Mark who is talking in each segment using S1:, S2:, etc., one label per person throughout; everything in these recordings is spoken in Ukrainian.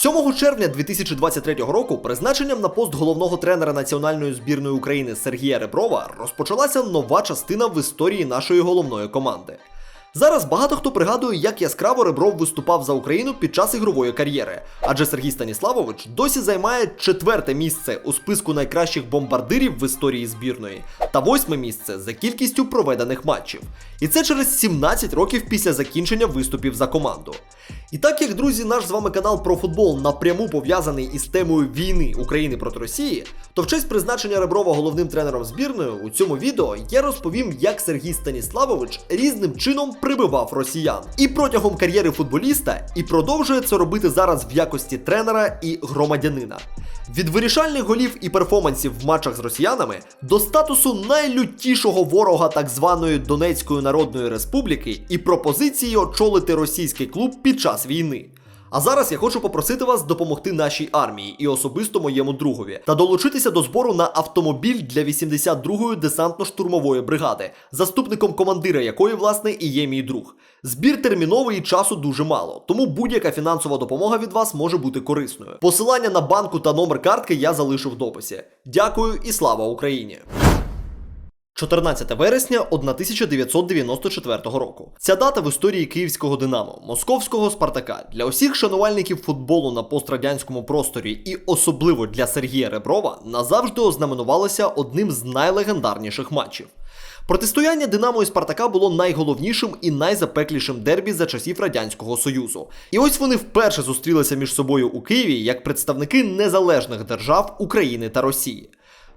S1: 7 червня 2023 року призначенням на пост головного тренера національної збірної України Сергія Реброва розпочалася нова частина в історії нашої головної команди. Зараз багато хто пригадує, як яскраво Ребров виступав за Україну під час ігрової кар'єри, адже Сергій Станіславович досі займає четверте місце у списку найкращих бомбардирів в історії збірної та восьме місце за кількістю проведених матчів. І це через 17 років після закінчення виступів за команду. І так як, друзі, наш з вами канал про футбол напряму пов'язаний із темою війни України проти Росії, то в честь призначення Реброва головним тренером збірної у цьому відео я розповім, як Сергій Станіславович різним чином прибивав росіян і протягом кар'єри футболіста, і продовжує це робити зараз в якості тренера і громадянина. Від вирішальних голів і перформансів в матчах з росіянами до статусу найлютішого ворога так званої Донецької Народної Республіки і пропозиції очолити російський клуб під час війни. А зараз я хочу попросити вас допомогти нашій армії і особисто моєму другові та долучитися до збору на автомобіль для 82-ї десантно-штурмової бригади, заступником командира якої, власне, і є мій друг. Збір терміновий і часу дуже мало, тому будь-яка фінансова допомога від вас може бути корисною. Посилання на банку та номер картки я залишу в дописі. Дякую і слава Україні! 14 вересня 1994 року. Ця дата в історії київського Динамо, московського Спартака для усіх шанувальників футболу на пострадянському просторі і особливо для Сергія Реброва назавжди ознаменувалася одним з найлегендарніших матчів. Протистояння Динамо і Спартака було найголовнішим і найзапеклішим дербі за часів Радянського Союзу. І ось вони вперше зустрілися між собою у Києві як представники незалежних держав України та Росії.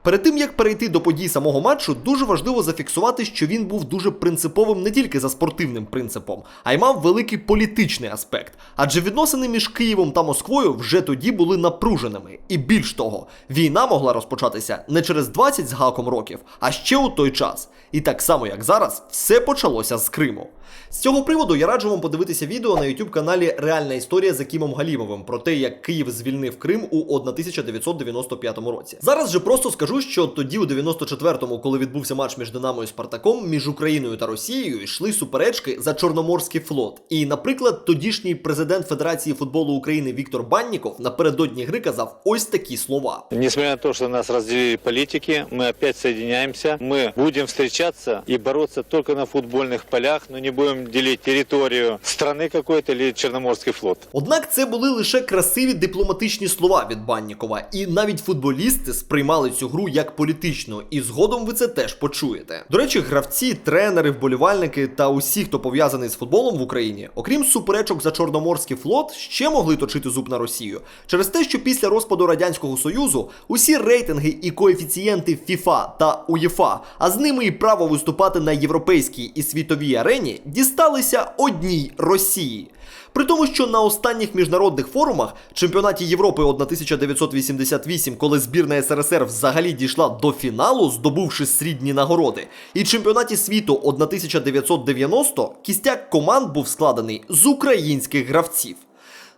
S1: Перед тим як перейти до подій самого матчу, дуже важливо зафіксувати, що він був дуже принциповим не тільки за спортивним принципом, а й мав великий політичний аспект. Адже відносини між Києвом та Москвою вже тоді були напруженими. І більш того, війна могла розпочатися не через 20 з гаком років, а ще у той час. І так само як зараз, все почалося з Криму. З цього приводу я раджу вам подивитися відео на youtube каналі Реальна історія за Кімом Галімовим про те, як Київ звільнив Крим у 1995 році. Зараз же просто скажу, що тоді, у 94-му, коли відбувся матч між Динамо і Спартаком, між Україною та Росією йшли суперечки за Чорноморський флот. І, наприклад, тодішній президент Федерації футболу України Віктор Банніков напередодні гри казав ось такі слова.
S2: Несмотря на то, что нас разделили политики, мы опять соединяемся. Мы будем встречаться и бороться только на футбольных полях, но не будем делить территорию страны какой-то или Черноморский флот.
S1: Однак це були лише красиві дипломатичні слова від Баннікова, і навіть футболісти сприймали цю гру як політичну, і згодом ви це теж почуєте. До речі, гравці, тренери, вболівальники та усі, хто пов'язаний з футболом в Україні, окрім суперечок за Чорноморський флот, ще могли точити зуб на Росію через те, що після розпаду радянського союзу усі рейтинги і коефіцієнти FIFA та УЄФА, а з ними і право виступати на європейській і світовій арені, дісталися одній Росії. При тому, що на останніх міжнародних форумах, чемпіонаті Європи 1988, коли збірна СРСР взагалі дійшла до фіналу, здобувши срібні нагороди, і чемпіонаті світу 1990 кістяк команд був складений з українських гравців.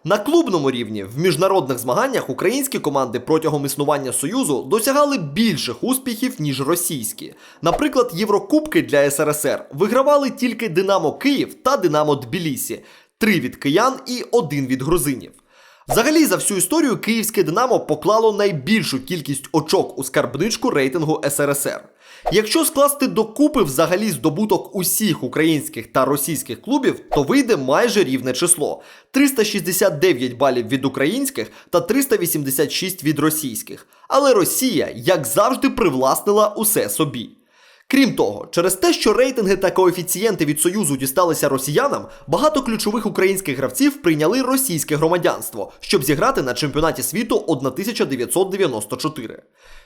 S1: На клубному рівні в міжнародних змаганнях українські команди протягом існування Союзу досягали більших успіхів, ніж російські. Наприклад, Єврокубки для СРСР вигравали тільки Динамо Київ та Динамо Тбілісі, три від киян і один від грузинів. Взагалі, за всю історію київське Динамо поклало найбільшу кількість очок у скарбничку рейтингу СРСР. Якщо скласти докупи взагалі здобуток усіх українських та російських клубів, то вийде майже рівне число: 369 балів від українських та 386 від російських. Але Росія, як завжди, привласнила усе собі. Крім того, через те, що рейтинги та коефіцієнти від Союзу дісталися росіянам, багато ключових українських гравців прийняли російське громадянство, щоб зіграти на чемпіонаті світу 1994.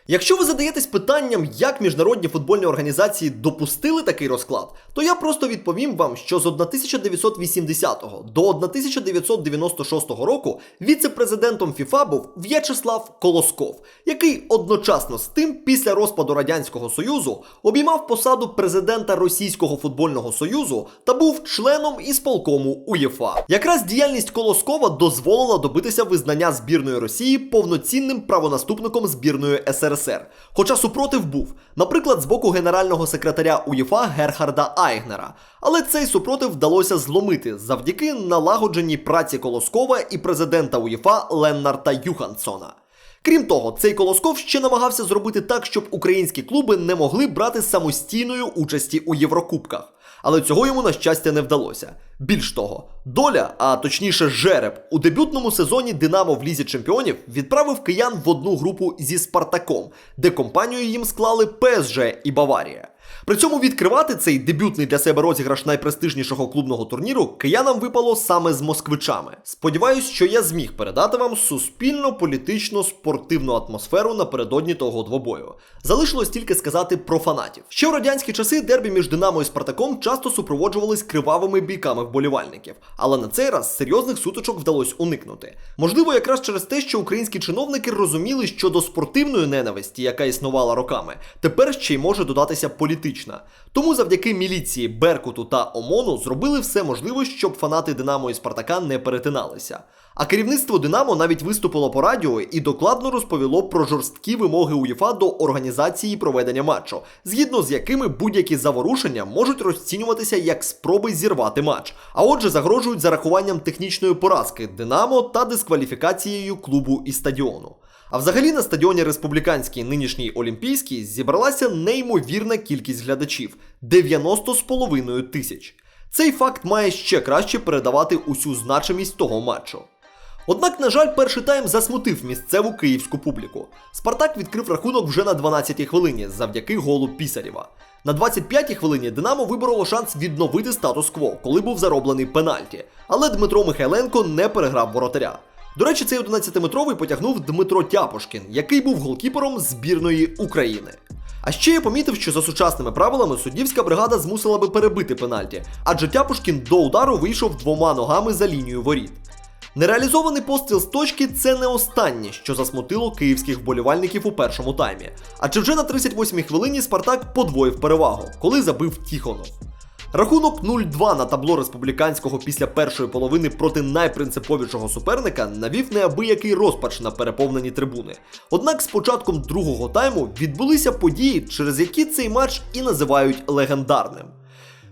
S1: Якщо ви задаєтесь питанням, як міжнародні футбольні організації допустили такий розклад, то я просто відповім вам, що з 1980 до 1996 року віце-президентом ФІФА був В'ячеслав Колосков, який одночасно з тим, після розпаду Радянського Союзу, обіймав посаду президента Російського футбольного союзу та був членом ісполкому УЄФА. Якраз діяльність Колоскова дозволила добитися визнання збірної Росії повноцінним правонаступником збірної СРСР. УРСР. Хоча супротив був, наприклад, з боку генерального секретаря УЄФА Герхарда Айгнера. Але цей супротив вдалося зломити завдяки налагодженій праці Колоскова і президента УЄФА Леннарта Юхансона. Крім того, цей Колосков ще намагався зробити так, щоб українські клуби не могли брати самостійної участі у Єврокубках. Але цього йому на щастя не вдалося. Більш того, доля, а точніше жереб, у дебютному сезоні Динамо в Лізі Чемпіонів відправив киян в одну групу зі Спартаком, де компанію їм склали ПСЖ і Баварія. При цьому відкривати цей дебютний для себе розіграш найпрестижнішого клубного турніру киянам випало саме з москвичами. Сподіваюсь, що я зміг передати вам суспільно-політично спортивну атмосферу напередодні того двобою. Залишилось тільки сказати про фанатів. Ще в радянські часи дербі між Динамо і Спартаком часто супроводжувались кривавими бійками вболівальників, але на цей раз серйозних сутичок вдалося уникнути. Можливо, якраз через те, що українські чиновники розуміли, що до спортивної ненависті, яка існувала роками, тепер ще й може додатися політична. Тому завдяки міліції, Беркуту та ОМОНу зробили все можливе, щоб фанати Динамо і Спартака не перетиналися. А керівництво Динамо навіть виступило по радіо і докладно розповіло про жорсткі вимоги УЄФА до організації проведення матчу, згідно з якими будь-які заворушення можуть розцінюватися як спроби зірвати матч, а отже, загрожують зарахуванням технічної поразки Динамо та дискваліфікацією клубу і стадіону. А взагалі на стадіоні республіканський нинішній Олімпійський зібралася неймовірна кількість глядачів 90 з половиною тисяч. Цей факт має ще краще передавати усю значимість того матчу. Однак, на жаль, перший тайм засмутив місцеву київську публіку. Спартак відкрив рахунок вже на 12-й хвилині завдяки голу Пісарєва. На 25-й хвилині Динамо вибороло шанс відновити статус-кво, коли був зароблений пенальті. Але Дмитро Михайленко не переграв воротаря. До речі, цей 11-метровий потягнув Дмитро Тяпушкін, який був голкіпером збірної України. А ще я помітив, що за сучасними правилами суддівська бригада змусила би перебити пенальті, адже Тяпушкін до удару вийшов двома ногами за лінію воріт. Нереалізований постріл з точки це не останнє, що засмутило київських вболівальників у першому таймі. Адже вже на 38-й хвилині Спартак подвоїв перевагу, коли забив Тіхонов. Рахунок 0-2 на табло республіканського після першої половини проти найпринциповішого суперника навів неабиякий розпач на переповнені трибуни. Однак з початком другого тайму відбулися події, через які цей матч і називають легендарним.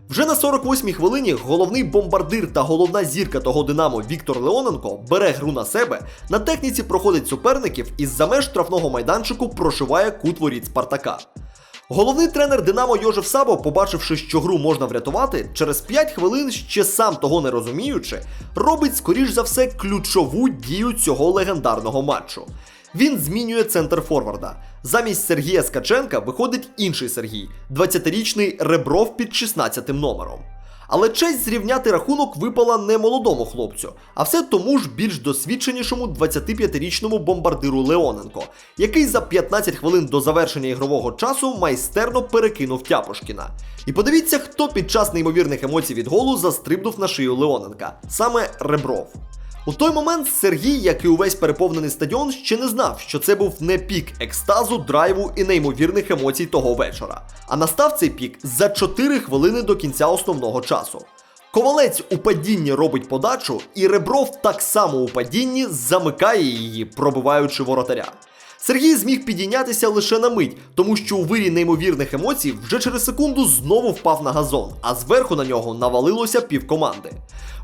S1: Вже на 48-й хвилині головний бомбардир та головна зірка того Динамо Віктор Леоненко бере гру на себе, на техніці проходить суперників і з-за меж штрафного майданчику прошиває кут воріт Спартака. Головний тренер Динамо Йожев Сабо, побачивши, що гру можна врятувати, через 5 хвилин, ще сам того не розуміючи, робить скоріш за все ключову дію цього легендарного матчу. Він змінює центр форварда. Замість Сергія Скаченка виходить інший Сергій, 20-річний Ребров під 16 номером. Але честь зрівняти рахунок випала не молодому хлопцю, а все тому ж більш досвідченішому 25-річному бомбардиру Леоненко, який за 15 хвилин до завершення ігрового часу майстерно перекинув Тяпушкіна. І подивіться, хто під час неймовірних емоцій від голу застрибнув на шию Леоненка саме Ребров. У той момент Сергій, як і увесь переповнений стадіон, ще не знав, що це був не пік екстазу, драйву і неймовірних емоцій того вечора. А настав цей пік за 4 хвилини до кінця основного часу. Ковалець у падінні робить подачу, і Ребров так само у падінні замикає її, пробиваючи воротаря. Сергій зміг підійнятися лише на мить, тому що у вирі неймовірних емоцій вже через секунду знову впав на газон, а зверху на нього навалилося півкоманди.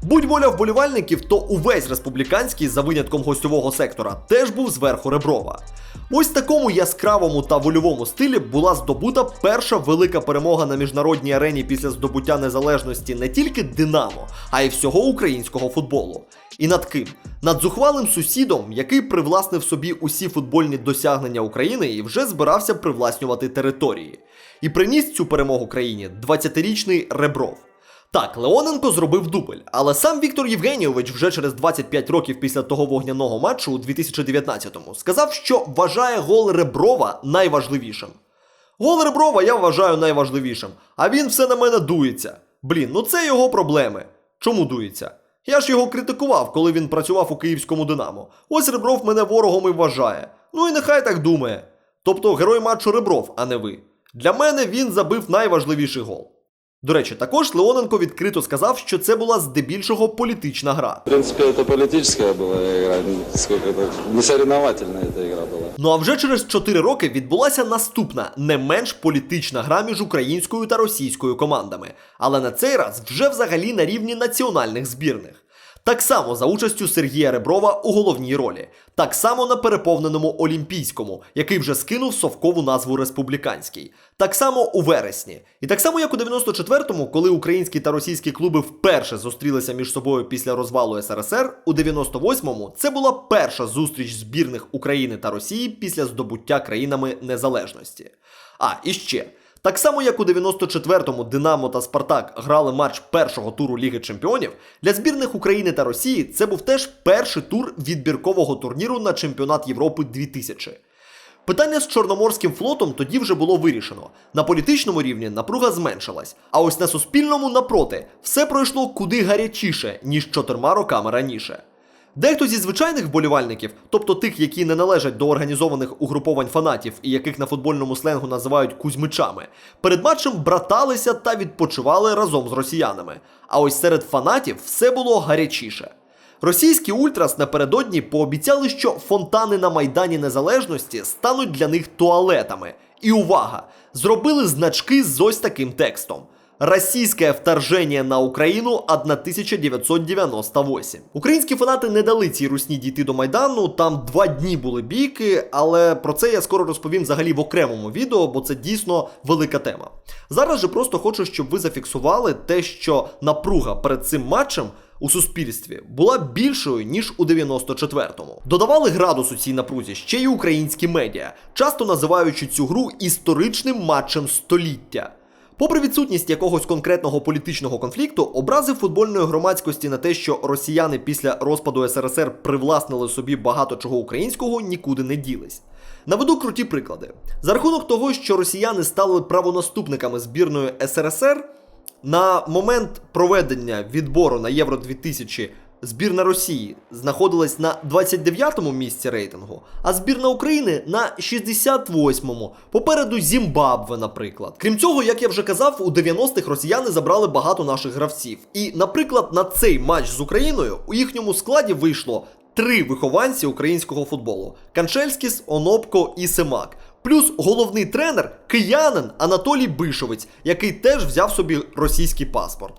S1: Будь воля вболівальників, то увесь республіканський, за винятком гостьового сектора, теж був зверху Реброва. Ось такому яскравому та вольовому стилі була здобута перша велика перемога на міжнародній арені після здобуття незалежності не тільки Динамо, а й всього українського футболу. І над ким? Над зухвалим сусідом, який привласнив собі усі футбольні досягнення України і вже збирався привласнювати території. І приніс цю перемогу країні 20-річний Ребров. Так, Леоненко зробив дубль, але сам Віктор Євгенійович вже через 25 років після того вогняного матчу у 2019-му сказав, що вважає гол Реброва найважливішим. Гол Реброва я вважаю найважливішим, а він все на мене дується. Блін, ну це його проблеми. Чому дується? Я ж його критикував, коли він працював у київському Динамо. Ось Ребров мене ворогом і вважає. Ну і нехай так думає. Тобто герой матчу Ребров, а не ви. Для мене він забив найважливіший гол. До речі, також Леоненко відкрито сказав, що це була здебільшого політична гра.
S3: В принципе, это политическая была игра, сколько это, не соревновательная эта игра была.
S1: Ну а вже через 4 роки відбулася наступна, не менш політична гра між українською та російською командами, але на цей раз вже взагалі на рівні національних збірних. Так само за участю Сергія Реброва у головній ролі, так само на переповненому Олімпійському, який вже скинув совкову назву Республіканський, так само у вересні, і так само як у 94-му, коли українські та російські клуби вперше зустрілися між собою після розвалу СРСР, у 98-му це була перша зустріч збірних України та Росії після здобуття країнами незалежності. А і ще. Так само, як у 94-му Динамо та Спартак грали матч першого туру Ліги Чемпіонів, для збірних України та Росії це був теж перший тур відбіркового турніру на чемпіонат Європи 2000. Питання з Чорноморським флотом тоді вже було вирішено. На політичному рівні напруга зменшилась, а ось на суспільному напроти все пройшло куди гарячіше, ніж чотирма роками раніше. Дехто зі звичайних вболівальників, тобто тих, які не належать до організованих угруповань фанатів і яких на футбольному сленгу називають кузьмичами, перед матчем браталися та відпочивали разом з росіянами. А ось серед фанатів все було гарячіше. Російські ультрас напередодні пообіцяли, що фонтани на Майдані Незалежності стануть для них туалетами. І увага! Зробили значки з ось таким текстом. Російське вторження на Україну 1998. Українські фанати не дали цій русні дійти до Майдану. Там два дні були бійки, але про це я скоро розповім взагалі в окремому відео, бо це дійсно велика тема. Зараз же просто хочу, щоб ви зафіксували те, що напруга перед цим матчем у суспільстві була більшою ніж у 94-му. Додавали градусу цій напрузі ще й українські медіа, часто називаючи цю гру історичним матчем століття. Попри відсутність якогось конкретного політичного конфлікту, образи футбольної громадськості на те, що росіяни після розпаду СРСР привласнили собі багато чого українського, нікуди не ділись. Наведу круті приклади. За рахунок того, що росіяни стали правонаступниками збірної СРСР, на момент проведення відбору на Євро 2000 збірна Росії знаходилась на 29-му місці рейтингу, а збірна України на 68-му, попереду Зімбабве, наприклад. Крім цього, як я вже казав, у 90-х росіяни забрали багато наших гравців. І, наприклад, на цей матч з Україною у їхньому складі вийшло три вихованці українського футболу: Канчельськіс, Онопко і Семак. Плюс головний тренер киянин Анатолій Бишовець, який теж взяв собі російський паспорт.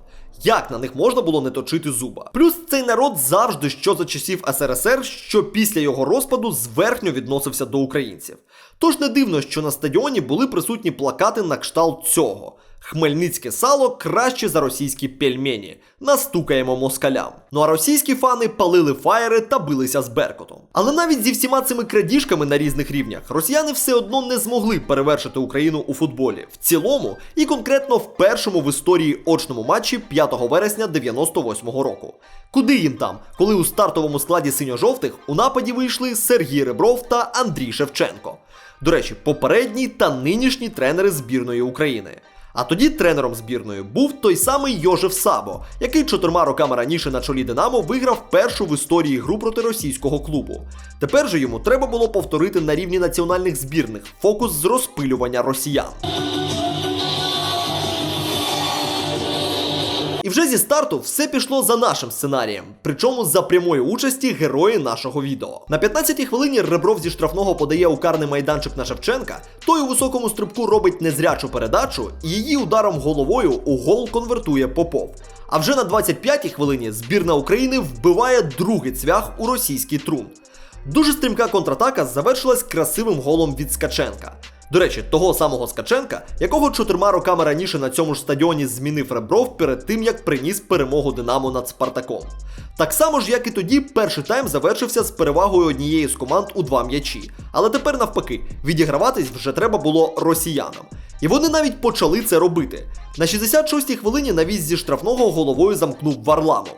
S1: Як на них можна було не точити зуба? Плюс цей народ завжди, що за часів СРСР, що після його розпаду зверхньо відносився до українців. Тож не дивно, що на стадіоні були присутні плакати на кшталт цього. Хмельницьке сало краще за російські пельмені. Настукаємо москалям. Ну а російські фани палили фаєри та билися з Беркотом. Але навіть зі всіма цими крадіжками на різних рівнях росіяни все одно не змогли перевершити Україну у футболі в цілому і конкретно в першому в історії очному матчі 5 вересня 98-го року. Куди їм там, коли у стартовому складі синьо-жовтих у нападі вийшли Сергій Ребров та Андрій Шевченко. До речі, попередні та нинішні тренери збірної України. А тоді тренером збірної був той самий Йожев Сабо, який чотирма роками раніше на чолі Динамо виграв першу в історії гру проти російського клубу. Тепер же йому треба було повторити на рівні національних збірних фокус з розпилювання росіян. І вже зі старту все пішло за нашим сценарієм, причому за прямої участі герої нашого відео. На 15-й хвилині Ребров зі штрафного подає ударний майданчик на Шевченка, той у високому стрибку робить незрячу передачу і її ударом головою у гол конвертує Попов. А вже на 25-й хвилині збірна України вбиває другий цвях у російський трун. Дуже стрімка контратака завершилась красивим голом від Скаченка. До речі, того самого Скаченка, якого чотирма роками раніше на цьому ж стадіоні змінив Ребров перед тим, як приніс перемогу Динамо над Спартаком. Так само ж, як і тоді, перший тайм завершився з перевагою однієї з команд у два м'ячі. Але тепер навпаки, відіграватись вже треба було росіянам. І вони навіть почали це робити. На 66-й хвилині навіс зі штрафного головою замкнув Варламов.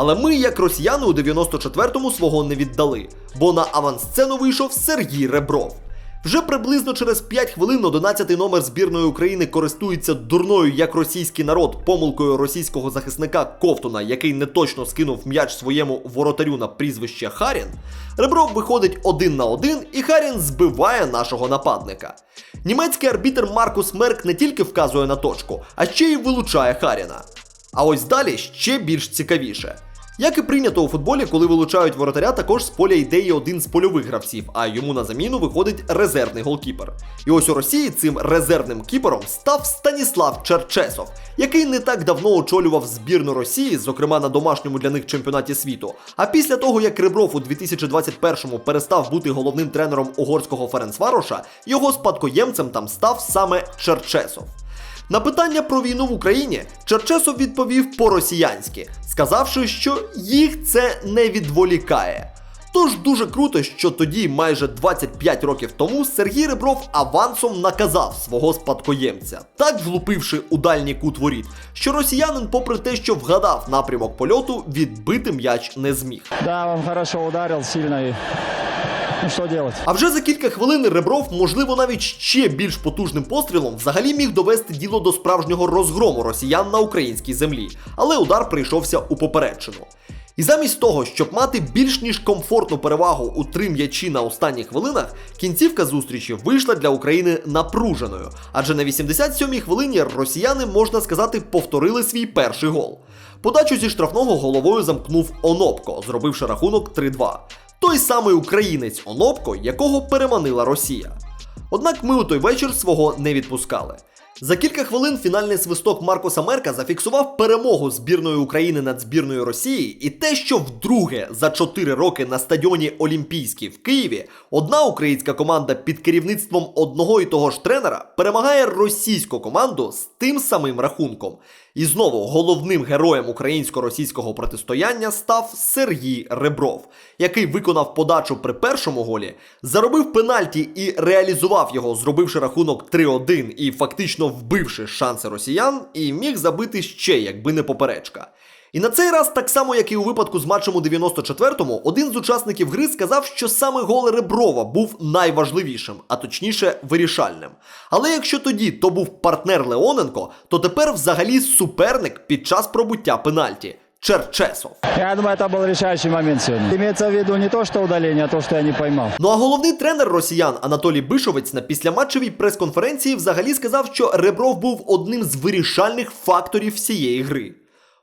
S1: Але ми, як росіяни, у 94-му свого не віддали, бо на авансцену вийшов Сергій Ребров. Вже приблизно через 5 хвилин 11-й номер збірної України користується дурною як російський народ помилкою російського захисника Ковтуна, який неточно скинув м'яч своєму воротарю на прізвище Харін. Ребров виходить один на один, і Харін збиває нашого нападника. Німецький арбітр Маркус Мерк не тільки вказує на точку, а ще й вилучає Харіна. А ось далі ще більш цікавіше. Як і прийнято у футболі, коли вилучають воротаря, також з поля йде і один з польових гравців, а йому на заміну виходить резервний голкіпер. І ось у Росії цим резервним кіпером став Станіслав Черчесов, який не так давно очолював збірну Росії, зокрема на домашньому для них чемпіонаті світу. А після того, як Ребров у 2021-му перестав бути головним тренером угорського Ференцвароша, його спадкоємцем там став саме Черчесов. На питання про війну в Україні Черчесов відповів по-росіянськи, сказавши, що їх це не відволікає. Тож дуже круто, що тоді, майже 25 років тому, Сергій Ребров авансом наказав свого спадкоємця, так влупивши у дальній кут воріт, що росіянин, попри те, що вгадав напрямок польоту, відбити м'яч не зміг.
S4: Да, он хорошо ударил, сильно. Ну что делать?
S1: А вже за кілька хвилин Ребров, можливо, навіть ще більш потужним пострілом, взагалі міг довести діло до справжнього розгрому росіян на українській землі, але удар прийшовся у попередчину. І замість того, щоб мати більш ніж комфортну перевагу у три м'ячі на останніх хвилинах, кінцівка зустрічі вийшла для України напруженою. Адже на 87-й хвилині росіяни, можна сказати, повторили свій перший гол. Подачу зі штрафного головою замкнув Онопко, зробивши рахунок 3-2. Той самий українець Онопко, якого переманила Росія. Однак ми у той вечір свого не відпускали. За кілька хвилин фінальний свисток Маркоса Мерка зафіксував перемогу збірної України над збірною Росії, і те, що вдруге за 4 роки на стадіоні Олімпійський в Києві одна українська команда під керівництвом одного і того ж тренера перемагає російську команду з тим самим рахунком. І знову головним героєм українсько-російського протистояння став Сергій Ребров, який виконав подачу при першому голі, заробив пенальті і реалізував його, зробивши рахунок 3-1 і фактично вбивши шанси росіян, і міг забити ще, якби не поперечка. І на цей раз, так само як і у випадку з матчем у 94-му, один з учасників гри сказав, що саме гол Реброва був найважливішим, а точніше вирішальним. Але якщо тоді то був партнер Леоненко, то тепер взагалі суперник під час пробуття пенальті Черчесов.
S4: Я думаю, это был решающий момент сегодня. Имеется в виду не то, что удаление, а то, что я не поймал.
S1: Ну а головний тренер росіян Анатолій Бишовець на післяматчевій прес-конференції взагалі сказав, що Ребров був одним з вирішальних факторів всієї гри.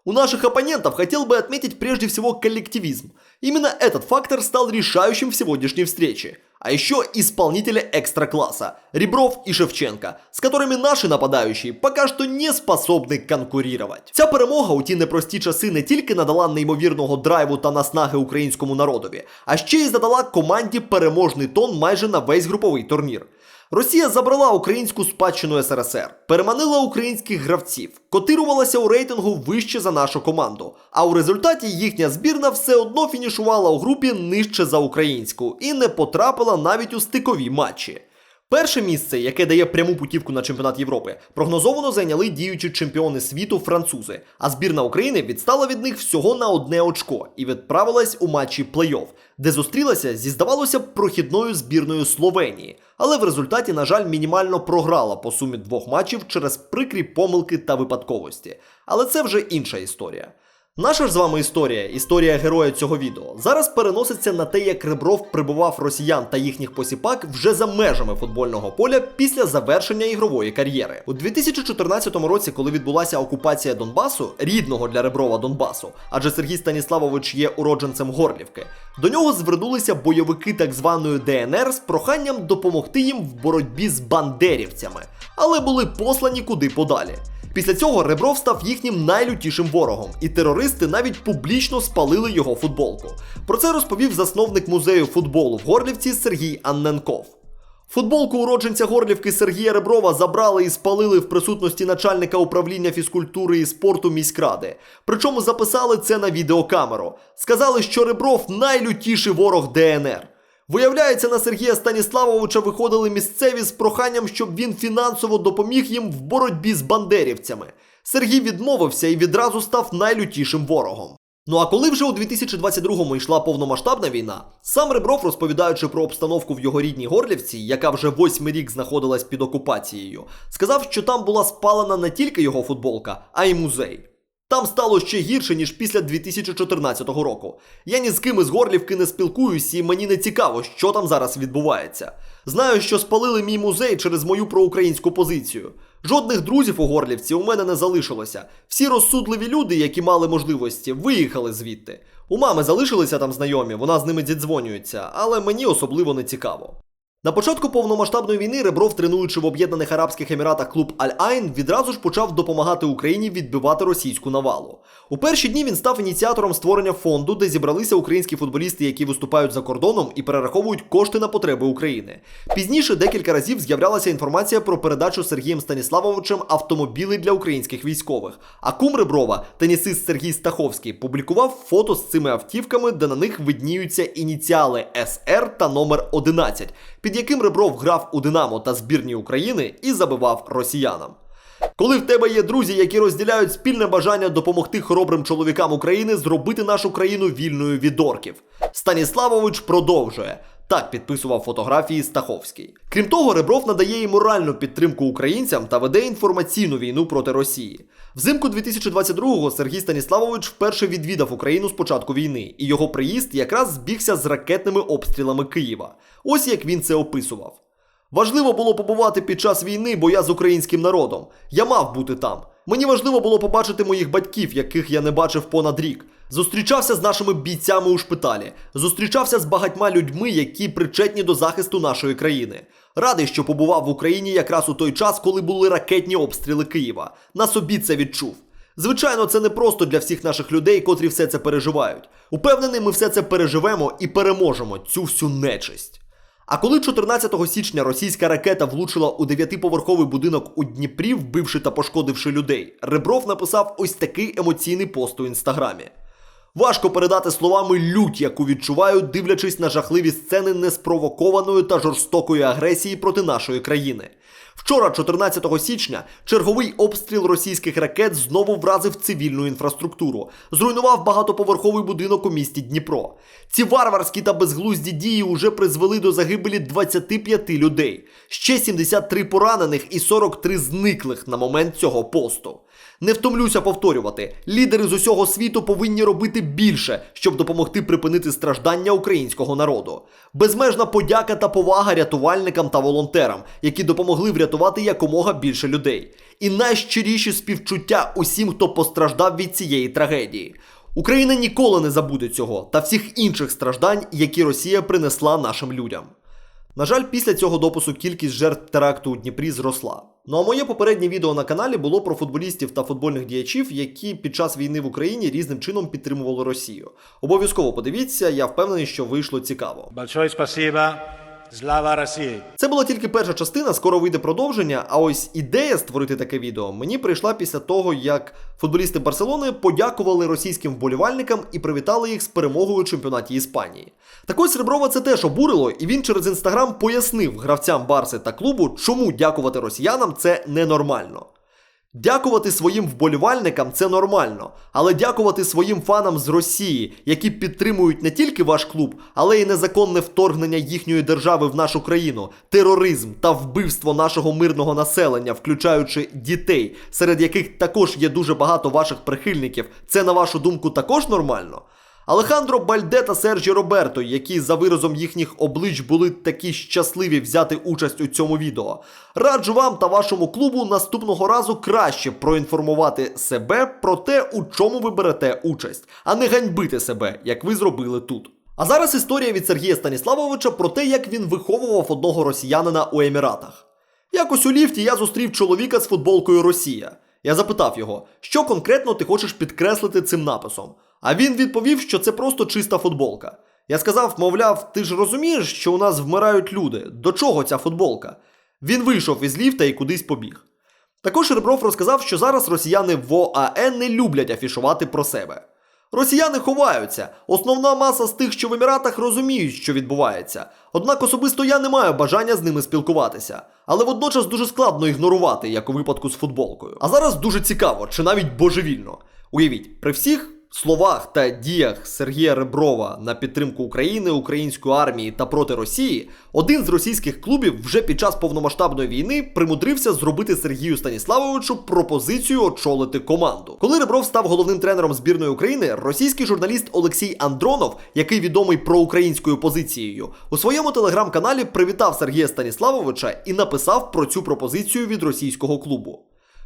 S1: У наших оппонентов хотел бы отметить прежде всего коллективизм. Именно этот фактор стал решающим в сегодняшней встрече. А еще исполнители экстра-класса – Ребров и Шевченко, с которыми наши нападающие пока что не способны конкурировать. Ця перемога у ті непрості часи не тільки надала неймовірного драйву та наснаги українському народові, а ще й задала команді переможний тон майже на весь груповий турнір. Росія забрала українську спадщину СРСР, переманила українських гравців, котирувалася у рейтингу вище за нашу команду. А у результаті їхня збірна все одно фінішувала у групі нижче за українську і не потрапила навіть у стикові матчі. Перше місце, яке дає пряму путівку на чемпіонат Європи, прогнозовано зайняли діючі чемпіони світу французи. А збірна України відстала від них всього на одне очко і відправилась у матчі плей-офф, де зустрілася зі здавалося б прохідною збірною Словенії. Але в результаті, на жаль, мінімально програла по сумі двох матчів через прикрі помилки та випадковості. Але це вже інша історія. Наша ж з вами історія, історія героя цього відео, зараз переноситься на те, як Ребров прибував росіян та їхніх посіпак вже за межами футбольного поля після завершення ігрової кар'єри. У 2014 році, коли відбулася окупація Донбасу, рідного для Реброва Донбасу, адже Сергій Станіславович є уродженцем Горлівки, до нього звернулися бойовики так званої ДНР з проханням допомогти їм в боротьбі з бандерівцями, але були послані куди подалі. Після цього Ребров став їхнім найлютішим ворогом, і терористи навіть публічно спалили його футболку. Про це розповів засновник музею футболу в Горлівці Сергій Анненков. Футболку уродженця Горлівки Сергія Реброва забрали і спалили в присутності начальника управління фізкультури і спорту міськради. Причому записали це на відеокамеру. Сказали, що Ребров найлютіший ворог ДНР. Виявляється, на Сергія Станіславовича виходили місцеві з проханням, щоб він фінансово допоміг їм в боротьбі з бандерівцями. Сергій відмовився і відразу став найлютішим ворогом. Ну а коли вже у 2022-му йшла повномасштабна війна, сам Ребров, розповідаючи про обстановку в його рідній Горлівці, яка вже восьмий рік знаходилась під окупацією, сказав, що там була спалена не тільки його футболка, а й музей. Там стало ще гірше, ніж після 2014 року. Я ні з ким із Горлівки не спілкуюсь, і мені не цікаво, що там зараз відбувається. Знаю, що спалили мій музей через мою проукраїнську позицію. Жодних друзів у Горлівці у мене не залишилося. Всі розсудливі люди, які мали можливості, виїхали звідти. У мами залишилися там знайомі, вона з ними дідзвонюється, але мені особливо не цікаво. На початку повномасштабної війни Ребров, тренуючи в Об'єднаних Арабських Еміратах клуб Аль-Айн, відразу ж почав допомагати Україні відбивати російську навалу. У перші дні він став ініціатором створення фонду, де зібралися українські футболісти, які виступають за кордоном і перераховують кошти на потреби України. Пізніше декілька разів з'являлася інформація про передачу Сергієм Станіславовичем автомобілей для українських військових. А кум Реброва, тенісист Сергій Стаховський, публікував фото з цими автівками, де на них видніються ініціали СР та номер 11, під яким Ребров грав у Динамо та збірні України і забивав росіянам. Коли в тебе є друзі, які розділяють спільне бажання допомогти хоробрим чоловікам України зробити нашу країну вільною від орків. Станіславович продовжує. Так підписував фотографії Стаховський. Крім того, Ребров надає і моральну підтримку українцям та веде інформаційну війну проти Росії. Взимку 2022-го Сергій Станіславович вперше відвідав Україну з початку війни, і його приїзд якраз збігся з ракетними обстрілами Києва. Ось як він це описував. Важливо було побувати під час війни, бо я з українським народом. Я мав бути там. Мені важливо було побачити моїх батьків, яких я не бачив понад рік. Зустрічався з нашими бійцями у шпиталі, зустрічався з багатьма людьми, які причетні до захисту нашої країни. Радий, що побував в Україні якраз у той час, коли були ракетні обстріли Києва. На собі це відчув. Звичайно, це не просто для всіх наших людей, котрі все це переживають. Упевнений, ми все це переживемо і переможемо цю всю нечисть. А коли 14 січня російська ракета влучила у дев'ятиповерховий будинок у Дніпрі, вбивши та пошкодивши людей, Ребров написав ось такий емоційний пост у інстаграмі. Важко передати словами лють, яку відчуваю, дивлячись на жахливі сцени неспровокованої та жорстокої агресії проти нашої країни. Вчора, 14 січня, черговий обстріл російських ракет знову вразив цивільну інфраструктуру, зруйнував багатоповерховий будинок у місті Дніпро. Ці варварські та безглузді дії уже призвели до загибелі 25 людей, ще 73 поранених і 43 зниклих на момент цього посту. Не втомлюся повторювати, лідери з усього світу повинні робити більше, щоб допомогти припинити страждання українського народу. Безмежна подяка та повага рятувальникам та волонтерам, які допомогли врятувати якомога більше людей. І найщиріші співчуття усім, хто постраждав від цієї трагедії. Україна ніколи не забуде цього та всіх інших страждань, які Росія принесла нашим людям. На жаль, після цього допису кількість жертв теракту у Дніпрі зросла. Ну а моє попереднє відео на каналі було про футболістів та футбольних діячів, які під час війни в Україні різним чином підтримували Росію. Обов'язково подивіться, я впевнений, що вийшло цікаво.
S5: Большое спасибо. Слава России!
S1: Це була тільки перша частина, скоро вийде продовження. А ось ідея створити таке відео мені прийшла після того, як футболісти Барселони подякували російським вболівальникам і привітали їх з перемогою у чемпіонаті Іспанії. Так ось Реброва це теж обурило, і він через інстаграм пояснив гравцям Барси та клубу, чому дякувати росіянам це ненормально. Дякувати своїм вболівальникам це нормально, але дякувати своїм фанам з Росії, які підтримують не тільки ваш клуб, але й незаконне вторгнення їхньої держави в нашу країну, тероризм та вбивство нашого мирного населення, включаючи дітей, серед яких також є дуже багато ваших прихильників. Це на вашу думку також нормально? Алехандро Бальде та Серджі Роберто, які за виразом їхніх облич були такі щасливі взяти участь у цьому відео. Раджу вам та вашому клубу наступного разу краще проінформувати себе про те, у чому ви берете участь, а не ганьбити себе, як ви зробили тут. А зараз історія від Сергія Станіславовича про те, як він виховував одного росіянина у Еміратах. Якось у ліфті я зустрів чоловіка з футболкою Росія. Я запитав його, що конкретно ти хочеш підкреслити цим написом. А він відповів, що це просто чиста футболка. Я сказав, мовляв, ти ж розумієш, що у нас вмирають люди. До чого ця футболка? Він вийшов із ліфта і кудись побіг. Також Ребров розказав, що зараз росіяни в ОАЕ не люблять афішувати про себе. Росіяни ховаються. Основна маса з тих, що в Еміратах, розуміють, що відбувається. Однак особисто я не маю бажання з ними спілкуватися. Але водночас дуже складно ігнорувати, як у випадку з футболкою. А зараз дуже цікаво, чи навіть божевільно. Уявіть, при всіх словах та діях Сергія Реброва на підтримку України, української армії та проти Росії, один з російських клубів вже під час повномасштабної війни примудрився зробити Сергію Станіславовичу пропозицію очолити команду. Коли Ребров став головним тренером збірної України, російський журналіст Олексій Андронов, який відомий проукраїнською позицією, у своєму телеграм-каналі привітав Сергія Станіславовича і написав про цю пропозицію від російського клубу.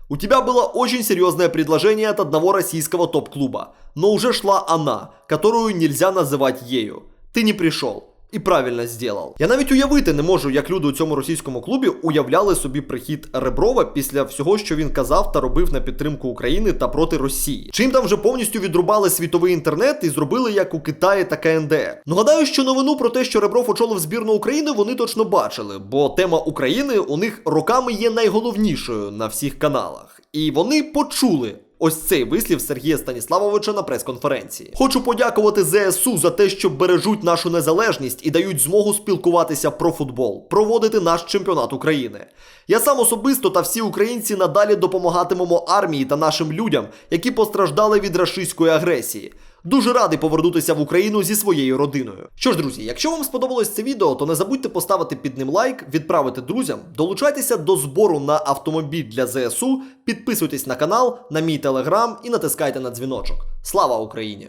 S1: У тебя было очень серьезное предложение от одного российского топ-клуба, но уже шла она, которую нельзя называть ею. Ты не пришел. І правильно зробив. Я навіть уявити не можу, як люди у цьому російському клубі уявляли собі прихід Реброва після всього, що він казав та робив на підтримку України та проти Росії. Чим там вже повністю відрубали світовий інтернет і зробили як у Китаї та КНДР. Ну гадаю, що новину про те, що Ребров очолив збірну України, вони точно бачили, бо тема України у них роками є найголовнішою на всіх каналах. І вони почули Ось цей вислів Сергія Станіславовича на прес-конференції. Хочу подякувати ЗСУ за те, що бережуть нашу незалежність і дають змогу спілкуватися про футбол, проводити наш чемпіонат України. Я сам особисто та всі українці надалі допомагатимемо армії та нашим людям, які постраждали від рашистської агресії. Дуже радий повернутися в Україну зі своєю родиною. Що ж, друзі, якщо вам сподобалось це відео, то не забудьте поставити під ним лайк, відправити друзям, долучайтеся до збору на автомобіль для ЗСУ, підписуйтесь на канал, на мій телеграм і натискайте на дзвіночок. Слава Україні!